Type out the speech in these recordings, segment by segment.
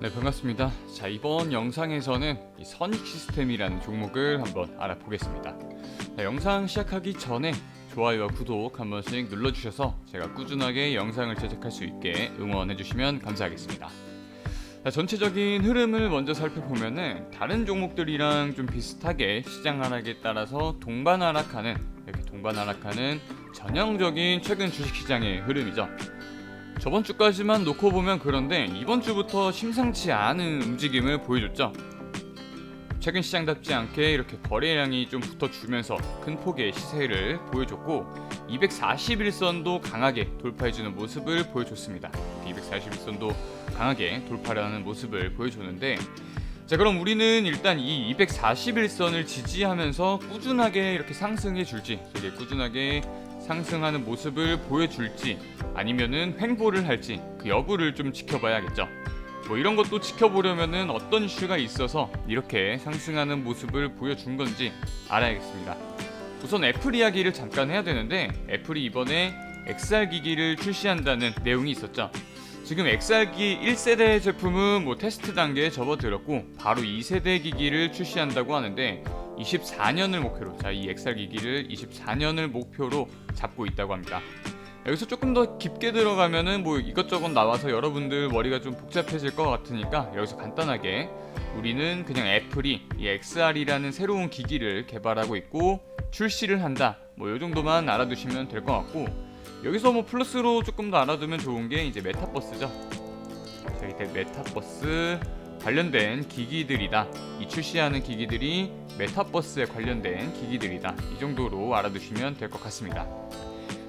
네 반갑습니다. 자 이번 영상에서는 이 선익 시스템이라는 종목을 한번 알아보겠습니다. 자, 영상 시작하기 전에 좋아요와 구독 한 번씩 눌러주셔서 제가 꾸준하게 영상을 제작할 수 있게 응원해주시면 감사하겠습니다. 자, 전체적인 흐름을 먼저 살펴보면은 다른 종목들이랑 좀 비슷하게 시장 하락에 따라서 동반 하락하는 이렇게 동반 하락하는 전형적인 최근 주식시장의 흐름이죠. 저번 주까지만 놓고 보면 그런데 이번 주부터 심상치 않은 움직임을 보여줬죠. 최근 시장답지 않게 이렇게 거래량이 좀 붙어주면서 큰 폭의 시세를 보여줬고 241선도 강하게 돌파해주는 모습을 보여줬습니다. 241선도 강하게 돌파하는 모습을 보여줬는데 자 그럼 우리는 일단 이 241선을 지지하면서 꾸준하게 이렇게 상승해 줄지 되게 꾸준하게 상승하는 모습을 보여줄지 아니면은 횡보를 할지 그 여부를 좀 지켜봐야겠죠. 뭐 이런 것도 지켜보려면은 어떤 이슈가 있어서 이렇게 상승하는 모습을 보여준 건지 알아야겠습니다. 우선 애플 이야기를 잠깐 해야 되는데 애플이 이번에 XR 기기를 출시한다는 내용이 있었죠. 지금 XR기 1세대 제품은 뭐 테스트 단계에 접어들었고 바로 2세대 기기를 출시한다고 하는데 24년을 목표로 자 이 XR 기기를 24년을 목표로 잡고 있다고 합니다. 여기서 조금 더 깊게 들어가면은 뭐 이것저것 나와서 여러분들 머리가 좀 복잡해질 것 같으니까 여기서 간단하게 우리는 그냥 애플이 이 XR이라는 새로운 기기를 개발하고 있고 출시를 한다 뭐 이 정도만 알아두시면 될 것 같고 여기서 뭐 플러스로 조금 더 알아두면 좋은 게 이제 메타버스죠. 저희 대 메타버스 관련된 기기들이다. 이 출시하는 기기들이 메타버스에 관련된 기기들이다. 이 정도로 알아두시면 될 것 같습니다.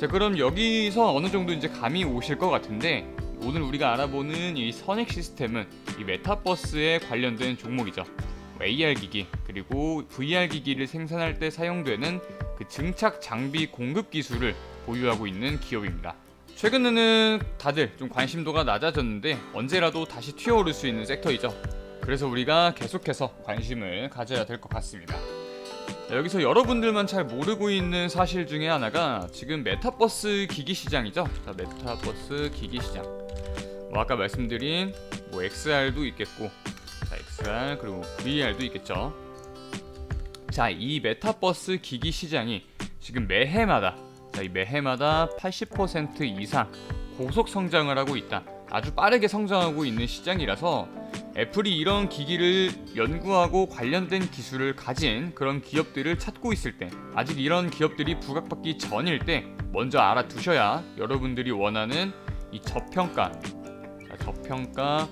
자, 그럼 여기서 어느 정도 이제 감이 오실 것 같은데 오늘 우리가 알아보는 이 선익 시스템은 이 메타버스에 관련된 종목이죠. 뭐 AR 기기 그리고 VR 기기를 생산할 때 사용되는 그 증착 장비 공급 기술을 보유하고 있는 기업입니다. 최근에는 다들 좀 관심도가 낮아졌는데 언제라도 다시 튀어오를 수 있는 섹터이죠. 그래서 우리가 계속해서 관심을 가져야 될 것 같습니다. 자, 여기서 여러분들만 잘 모르고 있는 사실 중에 하나가 지금 메타버스 기기 시장이죠. 자, 메타버스 기기 시장. 뭐 아까 말씀드린 뭐 XR도 있겠고, 자, XR 그리고 VR도 있겠죠. 자, 이 메타버스 기기 시장이 지금 매해마다 매해마다 80% 이상 고속 성장을 하고 있다. 아주 빠르게 성장하고 있는 시장이라서 애플이 이런 기기를 연구하고 관련된 기술을 가진 그런 기업들을 찾고 있을 때 아직 이런 기업들이 부각받기 전일 때 먼저 알아두셔야 여러분들이 원하는 이 저평가 자, 저평가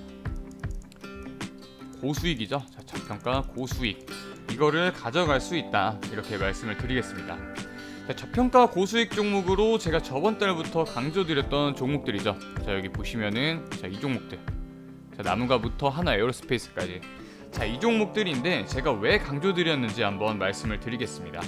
고수익이죠. 자, 저평가 고수익 이거를 가져갈 수 있다 이렇게 말씀을 드리겠습니다. 자, 저평가 고수익 종목으로 제가 저번 달부터 강조드렸던 종목들이죠. 자 여기 보시면은 자 이 종목들 자 나무가부터 하나 에어로스페이스까지 자 이 종목들인데 제가 왜 강조드렸는지 한번 말씀을 드리겠습니다.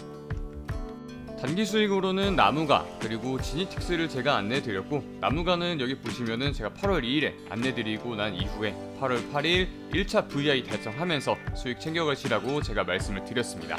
단기 수익으로는 나무가 그리고 지니틱스를 제가 안내드렸고 나무가는 여기 보시면은 제가 8월 2일에 안내드리고 난 이후에 8월 8일 1차 VI 달성하면서 수익 챙겨가시라고 제가 말씀을 드렸습니다.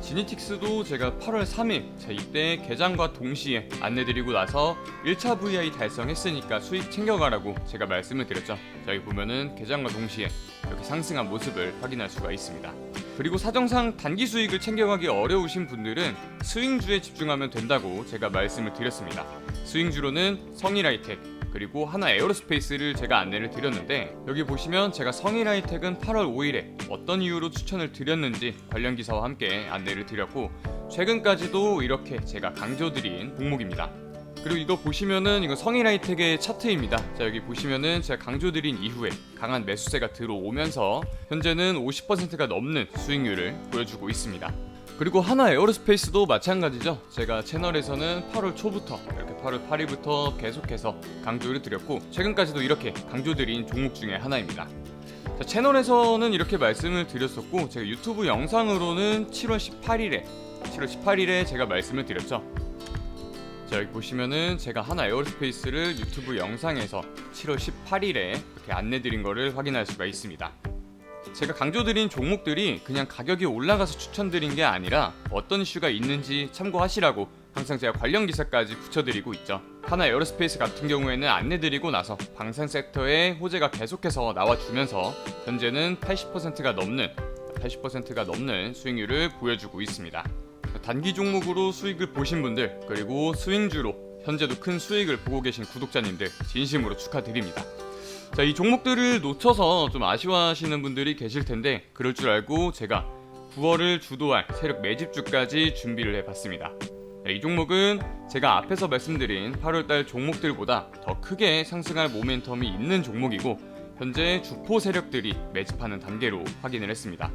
지니틱스도 제가 8월 3일 자 이때 개장과 동시에 안내드리고 나서 1차 VI 달성했으니까 수익 챙겨가라고 제가 말씀을 드렸죠. 자 여기 보면은 개장과 동시에 이렇게 상승한 모습을 확인할 수가 있습니다. 그리고 사정상 단기 수익을 챙겨가기 어려우신 분들은 스윙주에 집중하면 된다고 제가 말씀을 드렸습니다. 스윙주로는 성일하이텍 그리고 하나 에어로스페이스를 제가 안내를 드렸는데 여기 보시면 제가 성일 하이텍은 8월 5일에 어떤 이유로 추천을 드렸는지 관련 기사와 함께 안내를 드렸고 최근까지도 이렇게 제가 강조드린 종목입니다. 그리고 이거 보시면은 이거 성일 하이텍의 차트입니다. 자 여기 보시면은 제가 강조드린 이후에 강한 매수세가 들어오면서 현재는 50%가 넘는 수익률을 보여주고 있습니다. 그리고 하나 에어로스페이스도 마찬가지죠. 제가 채널에서는 8월 초부터 이렇게 8월 8일부터 계속해서 강조를 드렸고 최근까지도 이렇게 강조드린 종목 중에 하나입니다. 자, 채널에서는 이렇게 말씀을 드렸었고 제가 유튜브 영상으로는 7월 18일에 7월 18일에 제가 말씀을 드렸죠. 자 여기 보시면은 제가 하나 에어로스페이스를 유튜브 영상에서 7월 18일에 이렇게 안내 드린 거를 확인할 수가 있습니다. 제가 강조드린 종목들이 그냥 가격이 올라가서 추천드린 게 아니라 어떤 이슈가 있는지 참고하시라고 항상 제가 관련 기사까지 붙여드리고 있죠. 하나 에어로스페이스 같은 경우에는 안내드리고 나서 방산 섹터의 호재가 계속해서 나와주면서 현재는 80%가 넘는 80%가 넘는 수익률을 보여주고 있습니다. 단기 종목으로 수익을 보신 분들 그리고 스윙주로 현재도 큰 수익을 보고 계신 구독자님들 진심으로 축하드립니다. 자, 이 종목들을 놓쳐서 좀 아쉬워하시는 분들이 계실 텐데 그럴 줄 알고 제가 9월을 주도할 세력 매집주까지 준비를 해봤습니다. 네, 이 종목은 제가 앞에서 말씀드린 8월달 종목들보다 더 크게 상승할 모멘텀이 있는 종목이고 현재 주포 세력들이 매집하는 단계로 확인을 했습니다.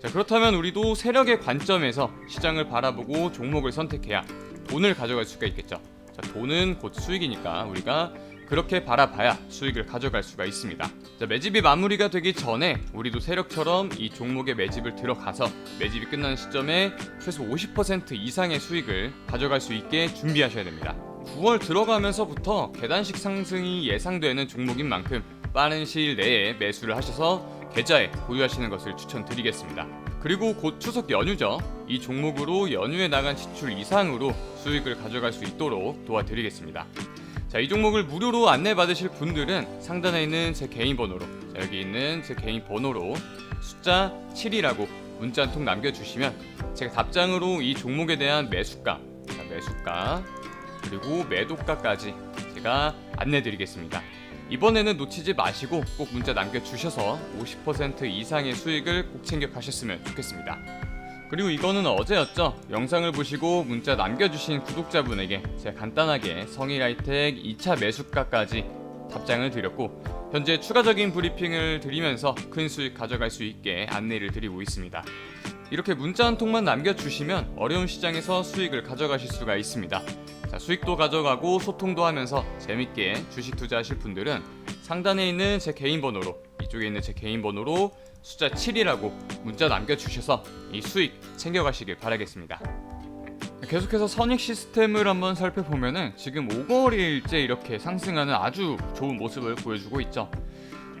자, 그렇다면 우리도 세력의 관점에서 시장을 바라보고 종목을 선택해야 돈을 가져갈 수가 있겠죠. 자, 돈은 곧 수익이니까 우리가 그렇게 바라봐야 수익을 가져갈 수가 있습니다. 자, 매집이 마무리가 되기 전에 우리도 세력처럼 이 종목의 매집을 들어가서 매집이 끝나는 시점에 최소 50% 이상의 수익을 가져갈 수 있게 준비하셔야 됩니다. 9월 들어가면서부터 계단식 상승이 예상되는 종목인 만큼 빠른 시일 내에 매수를 하셔서 계좌에 보유하시는 것을 추천드리겠습니다. 그리고 곧 추석 연휴죠. 이 종목으로 연휴에 나간 지출 이상으로 수익을 가져갈 수 있도록 도와드리겠습니다. 자, 이 종목을 무료로 안내받으실 분들은 상단에 있는 제 개인 번호로 자, 여기 있는 제 개인 번호로 숫자 7이라고 문자 한 통 남겨주시면 제가 답장으로 이 종목에 대한 매수가, 자, 매수가 그리고 매도가까지 제가 안내드리겠습니다. 이번에는 놓치지 마시고 꼭 문자 남겨주셔서 50% 이상의 수익을 꼭 챙겨 가셨으면 좋겠습니다. 그리고 이거는 어제였죠. 영상을 보시고 문자 남겨주신 구독자분에게 제가 간단하게 성일하이텍 2차 매수가까지 답장을 드렸고 현재 추가적인 브리핑을 드리면서 큰 수익 가져갈 수 있게 안내를 드리고 있습니다. 이렇게 문자 한 통만 남겨주시면 어려운 시장에서 수익을 가져가실 수가 있습니다. 자, 수익도 가져가고 소통도 하면서 재밌게 주식 투자하실 분들은 상단에 있는 제 개인 번호로 이쪽에 있는 제 개인 번호로 숫자 7이라고 문자 남겨주셔서 이 수익 챙겨가시길 바라겠습니다. 계속해서 선익 시스템을 한번 살펴보면은 지금 5거리일째 이렇게 상승하는 아주 좋은 모습을 보여주고 있죠.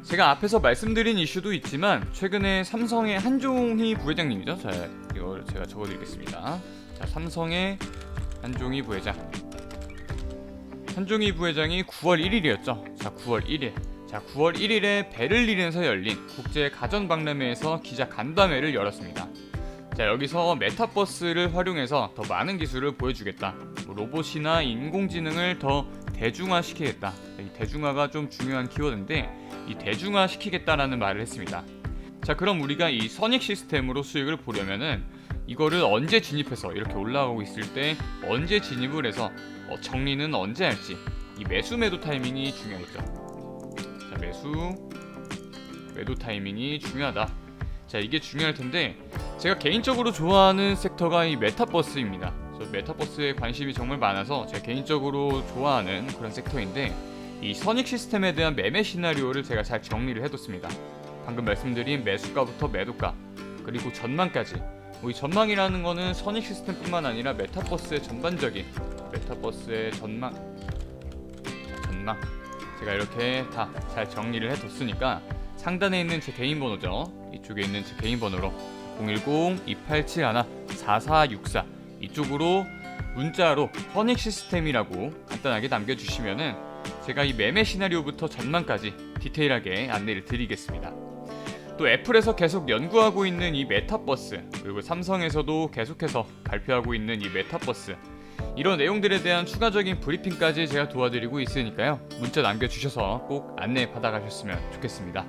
제가 앞에서 말씀드린 이슈도 있지만 최근에 삼성의 한종희 부회장님이죠. 자, 이걸 제가 적어드리겠습니다. 자, 삼성의 한종희 부회장. 한종희 부회장이 9월 1일이었죠. 자, 9월 1일. 자, 9월 1일에 베를린에서 열린 국제 가전 박람회에서 기자 간담회를 열었습니다. 자, 여기서 메타버스를 활용해서 더 많은 기술을 보여주겠다. 뭐 로봇이나 인공지능을 더 대중화시키겠다. 이 대중화가 좀 중요한 키워드인데 이 대중화시키겠다라는 말을 했습니다. 자, 그럼 우리가 이 선익 시스템으로 수익을 보려면은 이거를 언제 진입해서 이렇게 올라가고 있을 때 언제 진입을 해서 어, 정리는 언제 할지 이 매수 매도 타이밍이 중요하겠죠. 자, 매수 매도 타이밍이 중요하다. 자, 이게 중요할 텐데 제가 개인적으로 좋아하는 섹터가 이 메타버스입니다. 저 메타버스에 관심이 정말 많아서 제가 개인적으로 좋아하는 그런 섹터인데 이 선익 시스템에 대한 매매 시나리오를 제가 잘 정리를 해뒀습니다. 방금 말씀드린 매수가부터 매도가 그리고 전망까지 뭐 이 전망이라는 거는 선익 시스템뿐만 아니라 메타버스의 전반적인 메타버스의 전망 전망 제가 이렇게 다 잘 정리를 해뒀으니까 상단에 있는 제 개인 번호죠 이쪽에 있는 제 개인 번호로 010-2871-4464 이쪽으로 문자로 선익 시스템이라고 간단하게 남겨주시면은 제가 이 매매 시나리오부터 전망까지 디테일하게 안내를 드리겠습니다. 또 애플에서 계속 연구하고 있는 이 메타버스 그리고 삼성에서도 계속해서 발표하고 있는 이 메타버스 이런 내용들에 대한 추가적인 브리핑까지 제가 도와드리고 있으니까요. 문자 남겨주셔서 꼭 안내 받아가셨으면 좋겠습니다.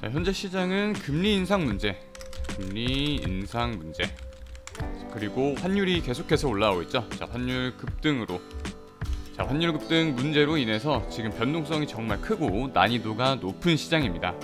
자 현재 시장은 금리 인상 문제 금리 인상 문제. 그리고 환율이 계속해서 올라오고 있죠. 자 환율 급등으로. 자 환율 급등 문제로 인해서 지금 변동성이 정말 크고 난이도가 높은 시장입니다.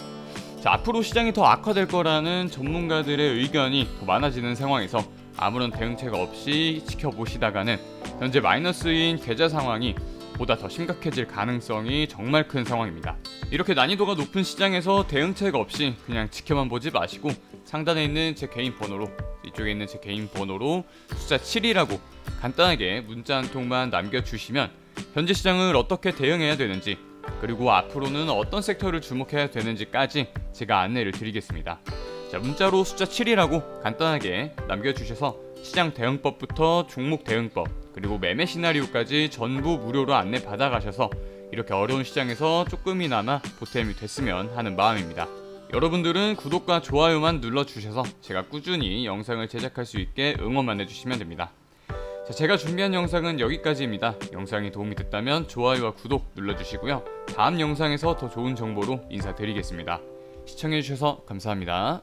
자, 앞으로 시장이 더 악화될 거라는 전문가들의 의견이 더 많아지는 상황에서 아무런 대응책 없이 지켜보시다가는 현재 마이너스인 계좌 상황이 보다 더 심각해질 가능성이 정말 큰 상황입니다. 이렇게 난이도가 높은 시장에서 대응책 없이 그냥 지켜만 보지 마시고 상단에 있는 제 개인 번호로 이쪽에 있는 제 개인 번호로 숫자 7이라고 간단하게 문자 한 통만 남겨주시면 현재 시장을 어떻게 대응해야 되는지 그리고 앞으로는 어떤 섹터를 주목해야 되는지까지 제가 안내를 드리겠습니다. 자, 문자로 숫자 7이라고 간단하게 남겨주셔서 시장 대응법부터 종목 대응법, 그리고 매매 시나리오까지 전부 무료로 안내 받아 가셔서 이렇게 어려운 시장에서 조금이나마 보탬이 됐으면 하는 마음입니다. 여러분들은 구독과 좋아요만 눌러주셔서 제가 꾸준히 영상을 제작할 수 있게 응원만 해주시면 됩니다. 자, 제가 준비한 영상은 여기까지입니다. 영상이 도움이 됐다면 좋아요와 구독 눌러주시고요. 다음 영상에서 더 좋은 정보로 인사드리겠습니다. 시청해주셔서 감사합니다.